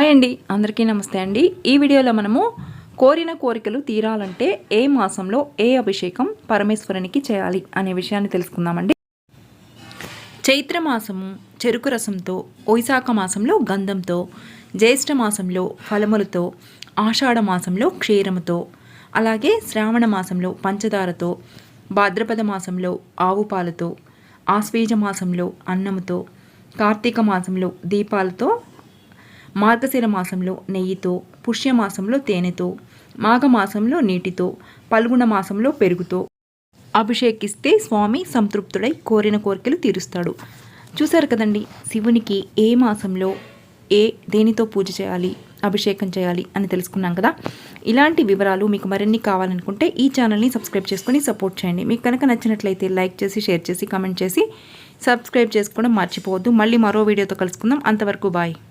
Hi అండి అందరికీ నమస్తే అండి. ఈ వీడియోలో మనము కోరిన కోరికలు తీరాలంటే ఏ మాసంలో ఏ అభిషేకం పరమేశ్వరునికి చేయాలి అనే విషయాన్ని తెలుసుకుందామండి. చైత్ర మాసము చెరుకు రసంతో వైశాఖ మాసంలో గంధంతో జ్యేష్ఠ మాసంలో ఫలములతో ఆషాఢ మాసంలో క్షీరముతో అలాగే శ్రావణ మాసంలో పంచదారతో భాద్రపద మాసంలో ఆవు పాలతో ఆశ్వీజ మాసంలో అన్నముతో కార్తీక మాసంలో దీపాలతో మార్గశిర మాసంలో నెయ్యితో పుష్యమాసంలో తేనెతో మాఘమాసంలో నీటితో పల్గుణ మాసంలో పెరుగుతో అభిషేకిస్తే స్వామి సంతృప్తుడై కోరిన కోరికలు తీరుస్తాడు. చూశారు కదండి శివునికి ఏ మాసంలో ఏ దేనితో పూజ చేయాలి అభిషేకం చేయాలి అని తెలుసుకున్నాం కదా? ఇలాంటి వివరాలు మీకు మరిన్ని కావాలనుకుంటే ఈ ఛానల్ని సబ్స్క్రైబ్ చేసుకొని సపోర్ట్ చేయండి. మీకు కనుక నచ్చినట్లయితే లైక్ చేసి షేర్ చేసి కామెంట్ చేసి సబ్స్క్రైబ్ చేసుకోవడం మర్చిపోవద్దు. మళ్ళీ మరో వీడియోతో కలుసుకుందాం. అంతవరకు బాయ్.